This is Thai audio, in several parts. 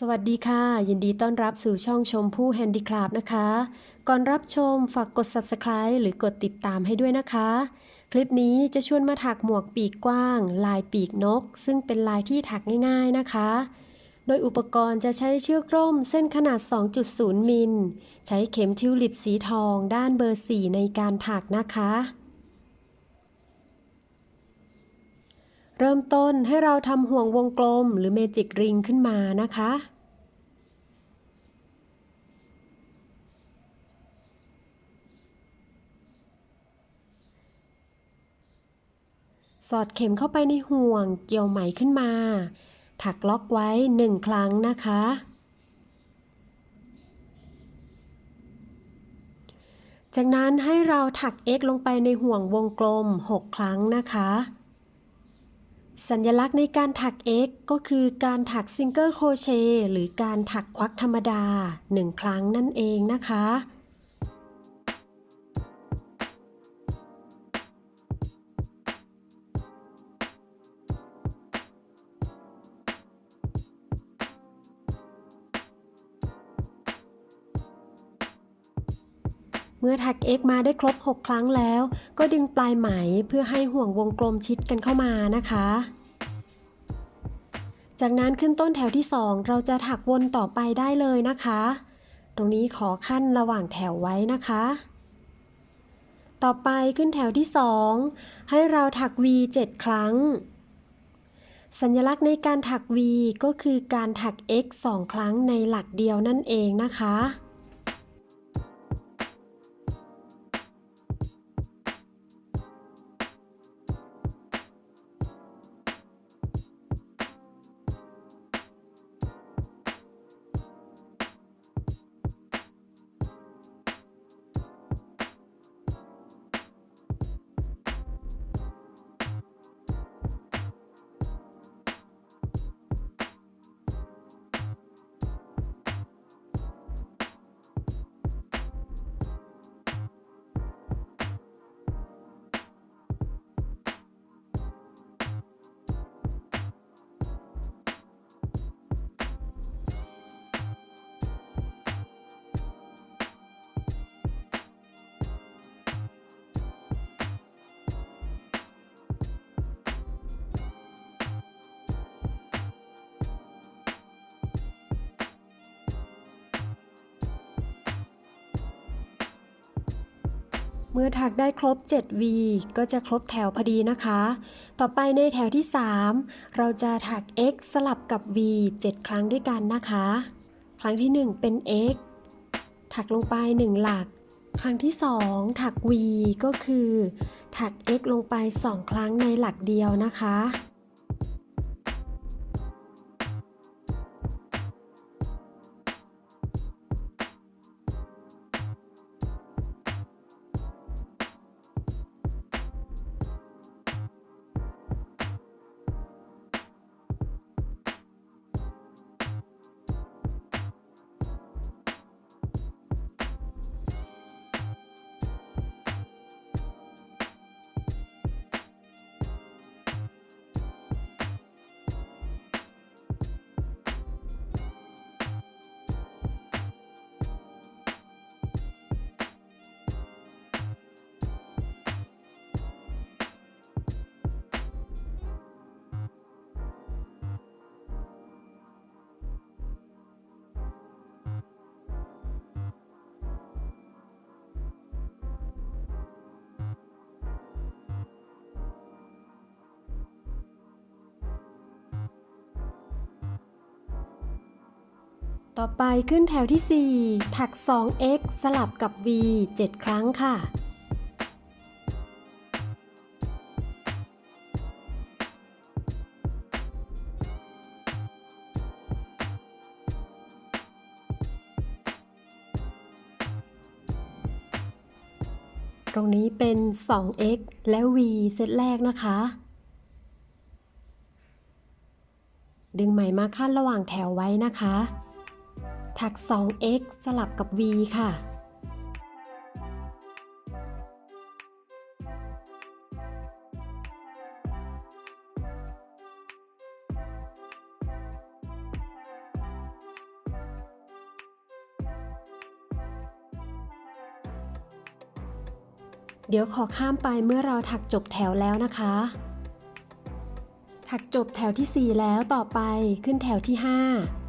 สวัสดีค่ะ ยินดีต้อนรับสู่ช่องชมพู่แฮนดี้คราฟนะคะ ก่อนรับชมฝากกด Subscribe หรือกดติดตามให้ด้วยนะคะ คลิปนี้จะชวนมาถักหมวกปีกกว้าง ลายปีกนก ซึ่งเป็นลายที่ถักง่ายๆนะคะ โดยอุปกรณ์จะใช้เชือกร่มเส้นขนาด 2.0 มิล ใช้เข็มทิวลิปสีทองด้านเบอร์ 4 ในการถักนะคะ เริ่มต้นให้เราทำห่วงวงกลมหรือเมจิกริงขึ้นมานะคะ สอดเข็มเข้าไปในห่วงเกี่ยวไหมขึ้นมา ถักล็อกไว้หนึ่งครั้งนะคะ จากนั้นให้เราถัก X ลงไปในห่วงวงกลม 6 ครั้งนะคะ สัญลักษณ์ในการถัก X ก็คือการถักซิงเกิลโครเชต์หรือการถักควักธรรมดา 1 ครั้งนั่นเองนะคะ มื่อถัก X มาได้ครบ 6 ครั้งแล้ว ก็ดึงปลายไหมเพื่อให้ห่วงวงกลมชิดกันเข้ามานะคะ จากนั้นขึ้นต้นแถวที่ 2 เราจะถักวนต่อไปได้เลยนะคะ ตรงนี้ขอขั้นระหว่างแถวไว้นะคะ ต่อไปขึ้นแถวที่ 2 ให้เราถัก V 7 ครั้ง สัญลักษณ์ในการถัก V ก็คือการถัก X 2 ครั้งในหลักเดียวนั่นเองนะคะ เมื่อถักได้ครบ 7V ก็จะครบแถวพอดีนะคะ ต่อไปในแถวที่ 3 เราจะถัก X สลับกับ V 7 ครั้งด้วยกันนะคะ ครั้งที่ 1 เป็น X ถักลงไป 1 หลัก ครั้งที่ 2 ถัก V ก็คือ ถัก X ลงไป 2 ครั้งในหลักเดียวนะคะ ต่อไปขึ้นแถวที่ 4 ถัก 2x สลับกับ v 7 ครั้งค่ะ ตรงนี้เป็น 2x และ v เซตแรกนะคะ ดึงไหมมาขั้นระหว่างแถวไว้นะคะ ถัก 2x สลับกับ v ค่ะ เดี๋ยวขอข้ามไปเมื่อเราถักจบแถวแล้วนะคะ ถักจบแถวที่ 4 แล้วต่อไปขึ้นแถวที่ 5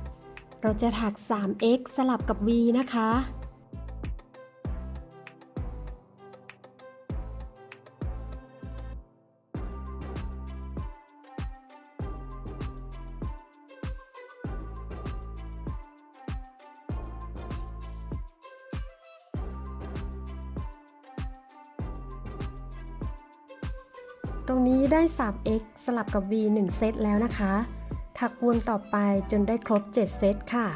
เราจะถัก 3x สลับกับ v นะคะ ตรงนี้ได้ 3x สลับกับ v 1 เซตแล้วนะคะ ถักวนต่อไปจนได้ครบ 7 เซตค่ะ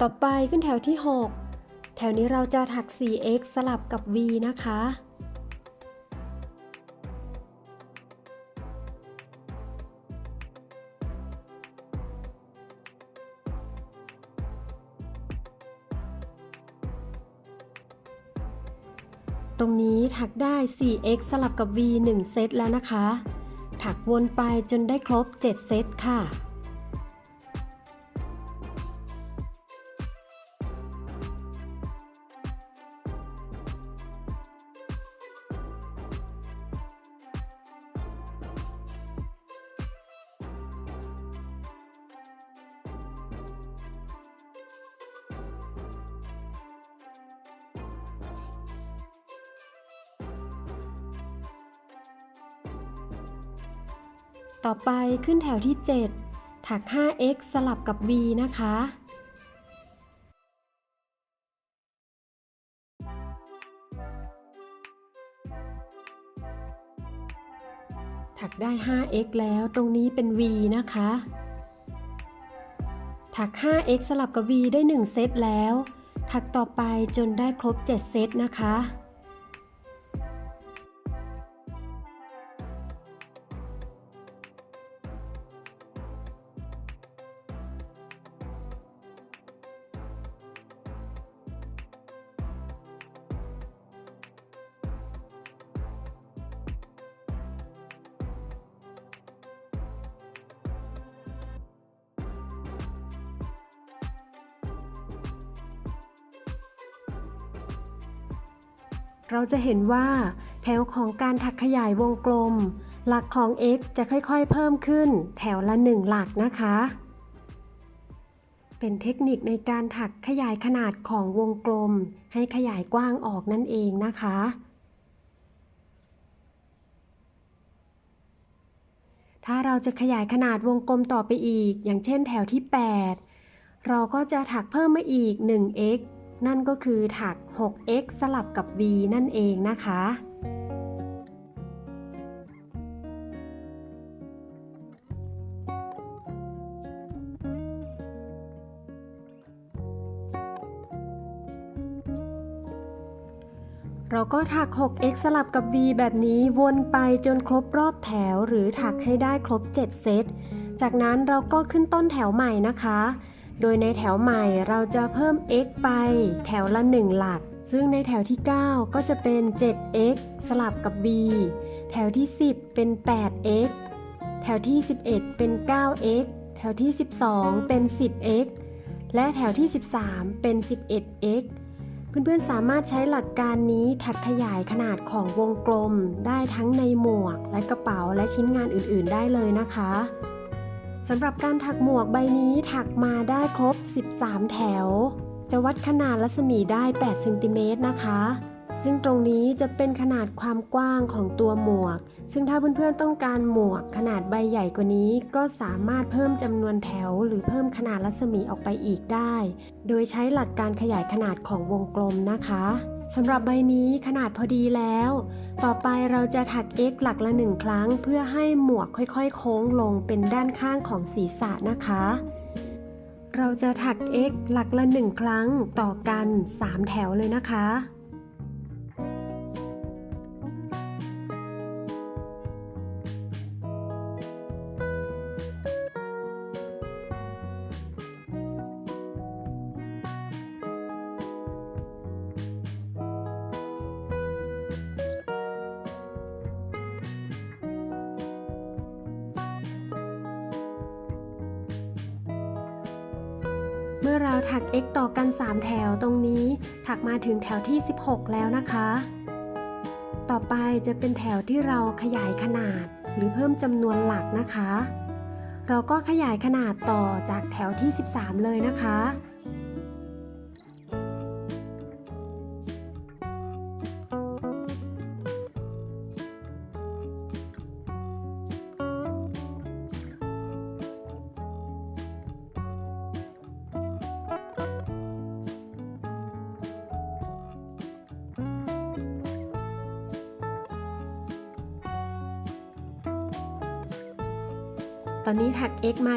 ต่อไปขึ้นแถวที่ 6 แถวนี้เราจะถัก 4x สลับกับ v นะคะ ตรงนี้ถักได้ 4x สลับกับ v 1 เซตแล้วนะคะ ถักวนไปจนได้ครบ 7 เซตค่ะ ต่อไปขึ้นแถวที่ 7 ถัก 5x สลับกับ v นะคะ ถักได้ 5x แล้วตรงนี้เป็น v นะคะ ถัก 5x สลับกับ v ได้ 1 เซตแล้ว ถักต่อไปจนได้ครบ 7 เซตนะคะ เราจะเห็นว่าแถวของการถักขยายวงกลม หลักของ x จะค่อยๆ เพิ่มขึ้น แถวละ 1 หลักนะคะ เป็นเทคนิคในการถักขยายขนาดของวงกลม ให้ขยายกว้างออกนั่นเองนะคะ ถ้าเราจะขยายขนาดวงกลมต่อไปอีก อย่างเช่นแถวที่ 8 เราก็จะถักเพิ่มมาอีก 1x นั่นก็คือถัก 6x สลับกับ v นั่นเองนะคะ เราก็ถัก 6x สลับกับ v แบบนี้วนไปจนครบรอบแถวหรือถักให้ได้ครบ 7 เซต จากนั้นเราก็ขึ้นต้นแถวใหม่นะคะ โดยในแถวใหม่เราจะเพิ่ม x ไป แถวละ 1 หลัก ซึ่งในแถวที่ 9 ก็จะเป็น 7x สลับกับ v แถวที่ 10 เป็น 8x แถวที่ 11 เป็น 9x แถวที่ 12 เป็น 10x และแถวที่ 13 เป็น 11x เพื่อนๆ สามารถใช้หลักการนี้ถักขยายขนาดของวงกลมได้ทั้งในหมวก และกระเป๋าและชิ้นงานอื่นๆ ได้เลยนะคะ สำหรับการถักหมวกใบนี้ถักมาได้ครบ 13 แถว จะวัดขนาดรัศมีได้ 8 เซนติเมตรนะคะ ซึ่งตรงนี้จะเป็นขนาดความกว้างของตัวหมวก ซึ่งถ้าเพื่อนๆต้องการหมวกขนาดใบใหญ่กว่านี้ ก็สามารถเพิ่มจำนวนแถว หรือเพิ่มขนาดรัศมีออกไปอีกได้ โดยใช้หลักการขยายขนาดของวงกลมนะคะ สำหรับใบนี้ขนาดพอดีแล้ว ต่อไปเราจะถัก x หลักละหนึ่งครั้ง เพื่อให้หมวกค่อยๆ โค้งลงเป็นด้านข้างของศีรษะนะคะ เราจะถัก x หลักละหนึ่งครั้งต่อกัน 3 แถวเลยนะคะ ต่อกัน 3 แถวตรงนี้ ถักมาถึงแถวที่ 16 แล้วนะคะ ต่อไปจะเป็นแถวที่เราขยายขนาดหรือเพิ่มจำนวนหลักนะคะ เราก็ขยายขนาดต่อจากแถวที่ 13 เลยนะคะ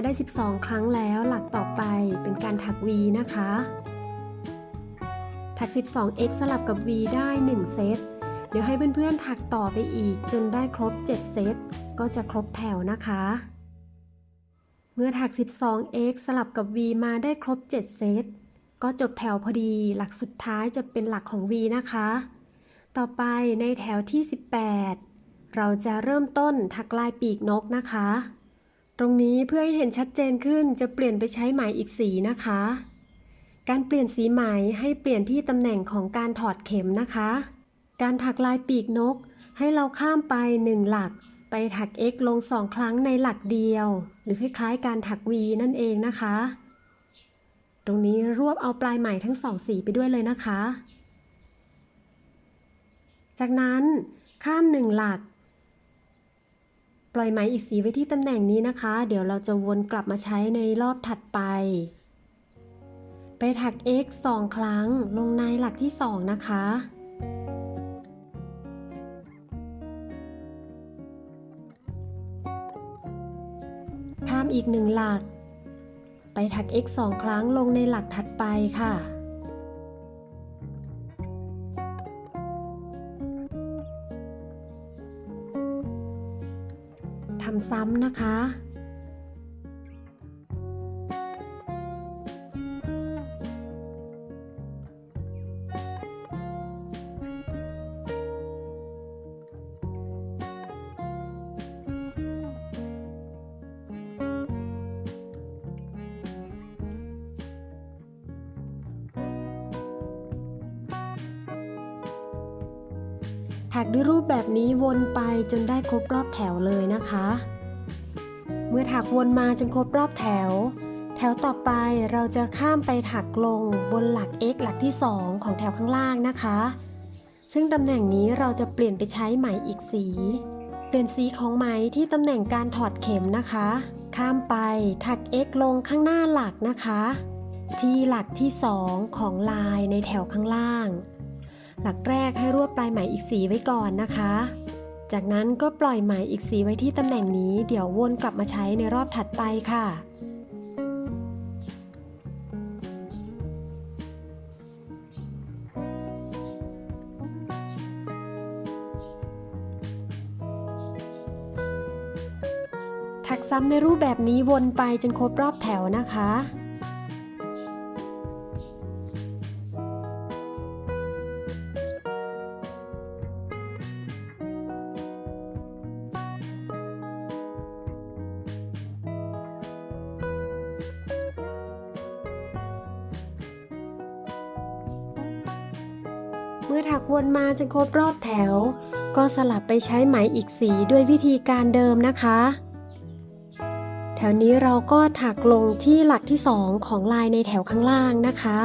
ได้ 12 ครั้งแล้วหลักต่อไปเป็นการถัก v นะคะ ถัก 12x สลับกับ v ได้ 1 เซต เดี๋ยวให้เพื่อนๆถักต่อไปอีกจนได้ครบ 7 เซต ก็จะครบแถวนะคะ เมื่อถัก 12x สลับกับ v มาได้ครบ 7 เซต ก็จบแถวพอดี หลักสุดท้ายจะเป็นหลักของ v นะคะ ต่อไปในแถวที่ 18 เราจะเริ่มต้นถักลายปีกนกนะคะ ตรงนี้เพื่อให้เห็นชัดเจนขึ้นจะเปลี่ยนไปใช้ไหมอีกสีนะคะ การเปลี่ยนสีไหมให้เปลี่ยนที่ตำแหน่งของการถอดเข็มนะคะ การถักลายปีกนก ให้เราข้ามไป 1 หลัก ไปถัก x ลง 2 ครั้งในหลักเดียว หรือคล้ายๆการถัก v นั่นเองนะคะ ตรงนี้รวบเอาปลายไหมทั้งสองสีไปด้วยเลยนะคะ จากนั้นข้าม 1 หลัก ปล่อยไหมอีกสีไว้ที่ตำแหน่งนี้นะคะ เดี๋ยวเราจะวนกลับมาใช้ในรอบถัดไป ไปถัก x 2 ครั้ง ลงในหลักที่ 2 นะคะข้ามอีกหนึ่งหลัก ไปถัก x 2 ครั้งลงในหลักถัดไปค่ะ ทำซ้ำนะคะ ไปจนได้ครบรอบแถวเลยนะคะ เมื่อถักวนมาจนครบรอบแถว แถวต่อไปเราจะข้ามไปถักลงบนหลัก x หลักที่ 2 ของแถวข้างล่างนะคะ ซึ่งตำแหน่งนี้เราจะเปลี่ยนไปใช้ไหมอีกสี เปลี่ยนสีของไหมที่ตำแหน่งการถอดเข็มนะคะ ข้ามไปถัก x ลงข้างหน้าหลักนะคะ ที่หลักที่ 2 ของลายในแถวข้างล่างหลักแรกให้รวบปลายไหมอีกสีไว้ก่อนนะคะ จากนั้นก็ปล่อยไหมอีกสีไว้ที่ตำแหน่งนี้ เดี๋ยววนกลับมาใช้ในรอบถัดไปค่ะ ถักซ้ำในรูปแบบนี้วนไปจนครบรอบแถวนะคะ มาจนครบรอบแถว ก็สลับไปใช้ไหมอีกสีด้วยวิธีการเดิมนะคะ แถวนี้เราก็ถักลงที่หลักที่2ของลายในแถวข้างล่างนะคะ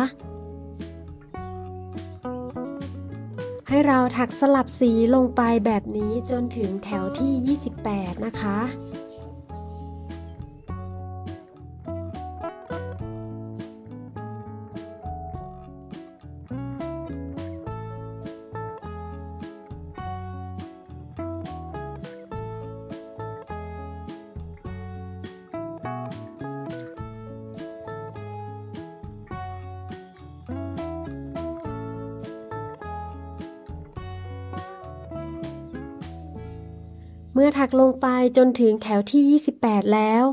ให้เราถักสลับสีลงไปแบบนี้จนถึงแถวที่ 28 นะคะ เมื่อถักลงไปจนถึงแถวที่ 28 แล้ว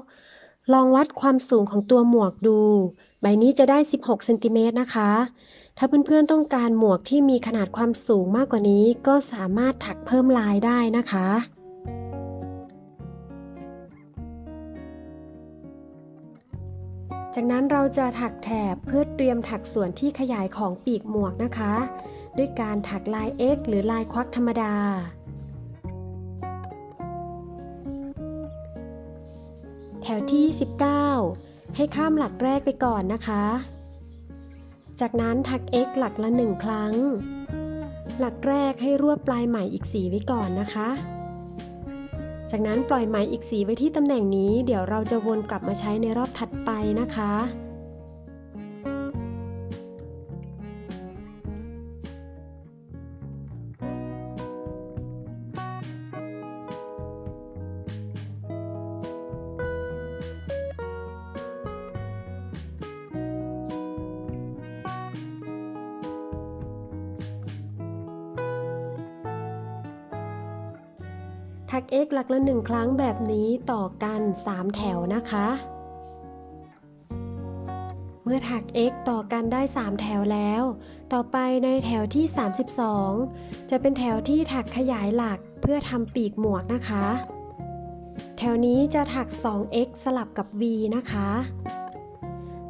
ลองวัดความสูงของตัวหมวกดู ใบนี้จะได้ 16เซนติเมตรนะคะ ถ้าเพื่อนๆต้องการหมวกที่มีขนาดความสูงมากกว่านี้ ก็สามารถถักเพิ่มลายได้นะคะจากนั้นเราจะถักแถบเพื่อเตรียมถักส่วนที่ขยายของปีกหมวกนะคะ ด้วยการถักลาย X หรือลายควักธรรมดา วที่19ให้ข้ามหลักแรกไปก่อนนะคะ จากนั้นถัก X หลักละ 1 ครั้ง หลักแรกให้รวบปลายไหมอีกสีไว้ก่อนนะคะ จากนั้นปล่อยไหมอีกสีไว้ที่ตำแหน่งนี้ เดี๋ยวเราจะวนกลับมาใช้ในรอบถัดไปนะคะ ถัก x หลักละหนึ่งครั้งแบบนี้ต่อกัน 3 แถวนะคะ เมื่อถัก x ต่อกันได้ 3 แถวแล้ว ต่อไปในแถวที่ 32 จะเป็นแถวที่ถักขยายหลักเพื่อทำปีกหมวกนะคะ แถวนี้จะถัก 2x สลับกับ v นะคะ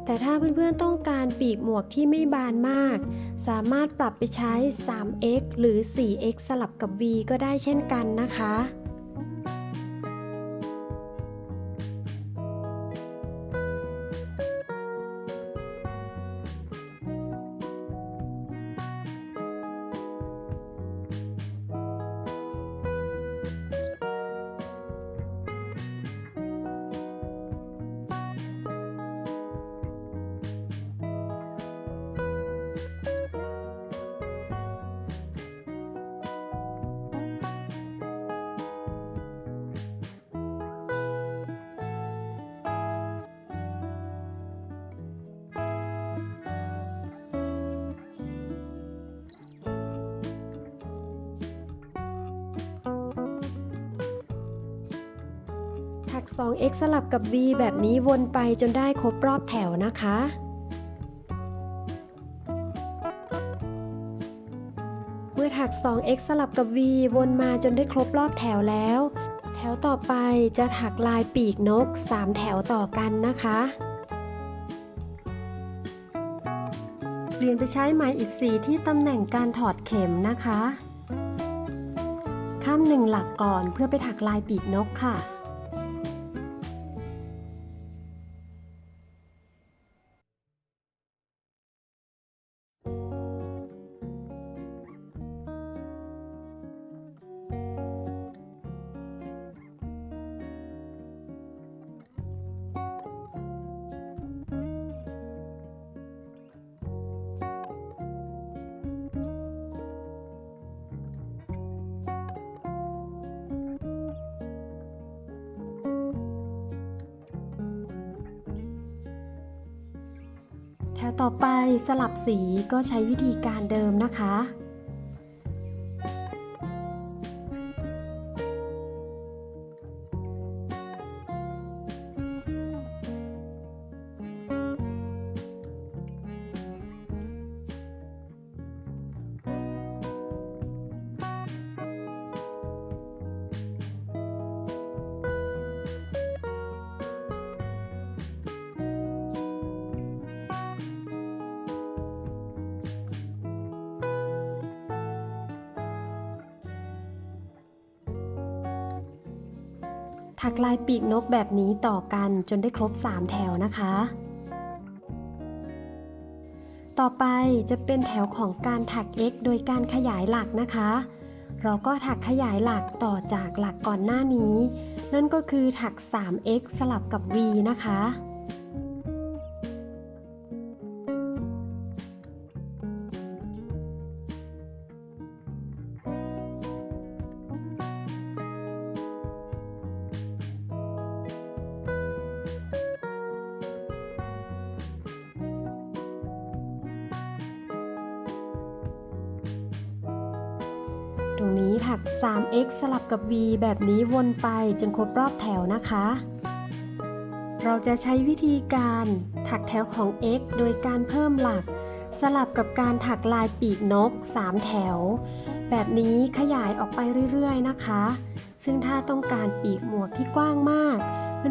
แต่ถ้าเพื่อนๆต้องการปีกหมวกที่ไม่บานมาก สามารถปรับไปใช้ 3x หรือ 4x สลับกับ v ก็ได้เช่นกันนะคะ ถัก 2x สลับกับ v แบบนี้วนไปจนได้ครบรอบแถวนะคะ เมื่อถัก 2x สลับกับ v วนมาจนได้ครบรอบแถวแล้ว แถวต่อไปจะถักลายปีกนก 3 แถวต่อกันนะคะ เปลี่ยนไปใช้ไหมอีกสีที่ตำแหน่งการถอดเข็มนะคะข้ามหนึ่งหลักก่อนเพื่อไปถักลายปีกนกค่ะ สลับสีก็ใช้วิธีการเดิมนะคะ ลายปีกนกแบบนี้ต่อกันจนได้ครบ 3 แถวนะคะ ต่อไปจะเป็นแถวของการถัก x โดยการขยายหลักนะคะ เราก็ถักขยายหลักต่อจากหลักก่อนหน้านี้ นั่นก็คือถัก 3x สลับกับ v นะคะ กับ v แบบนี้วนไปจนครบรอบแถวนะคะ เราจะใช้วิธีการถักแถวของ x โดยการเพิ่มหลัก สลับกับการถักลายปีกนก 3 แถว แบบนี้ขยายออกไปเรื่อยๆนะคะ ซึ่งถ้าต้องการปีกหมวกที่กว้างมาก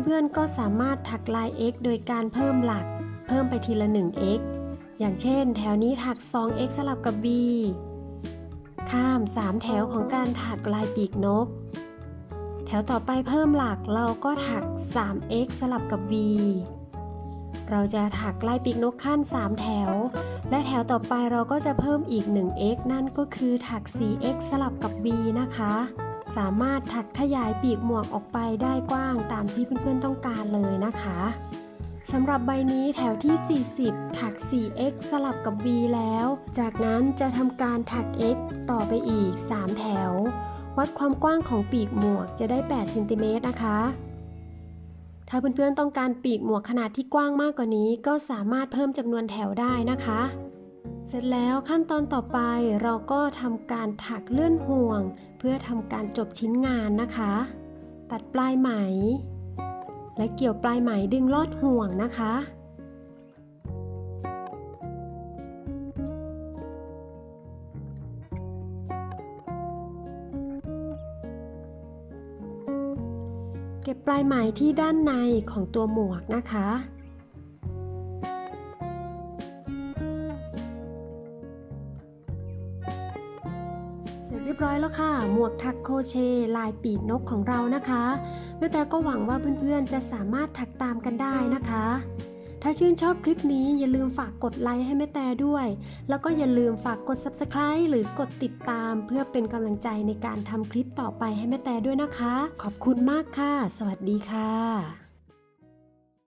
เพื่อนๆก็สามารถถักลาย x โดยการเพิ่มหลัก เพิ่มไปทีละ 1x อย่างเช่น แถวนี้ถัก 2x สลับกับ b ข้าม3แถวของการถักลายปีกนก แถวต่อไปเพิ่มหลักเราก็ถัก 3x สลับกับ v เราจะถักลายปีกนกขั้น 3 แถว และแถวต่อไปเราก็จะเพิ่มอีก 1x นั่นก็คือถัก 4x สลับกับ v นะคะ สามารถถักขยายปีกหมวกออกไปได้กว้างตามที่เพื่อนๆต้องการเลยนะคะ สำหรับใบนี้แถวที่ 40 ถัก 4x สลับกับ v แล้ว จากนั้นจะทำการถัก x ต่อไปอีก 3 แถว วัดความกว้างของปีกหมวกจะได้ 8 เซนติเมตรนะคะ ถ้าเพื่อนๆต้องการปีกหมวกขนาดที่กว้างมากกว่านี้ ก็สามารถเพิ่มจำนวนแถวได้นะคะ เสร็จแล้วขั้นตอนต่อไปเราก็ทำการถักเลื่อนห่วง เพื่อทำการจบชิ้นงานนะคะ ตัดปลายไหม และเกี่ยวปลายไหมดึงลอดห่วงนะคะ เก็บปลายไหมที่ด้านในของตัวหมวกนะคะเสร็จเรียบร้อยแล้วค่ะ หมวกถักโคเชลายปีกนกของเรานะคะ แม่แต่ก็หวังว่าเพื่อนๆจะสามารถถักตามกันได้นะคะ ถ้าชื่นชอบคลิปนี้อย่าลืมฝากกดไลค์ให้แม่แต่ด้วย แล้วก็อย่าลืมฝากกด Subscribe หรือกดติดตาม เพื่อเป็นกำลังใจในการทำคลิปต่อไปให้แม่แต่ด้วยนะคะ ขอบคุณมากค่ะ สวัสดีค่ะ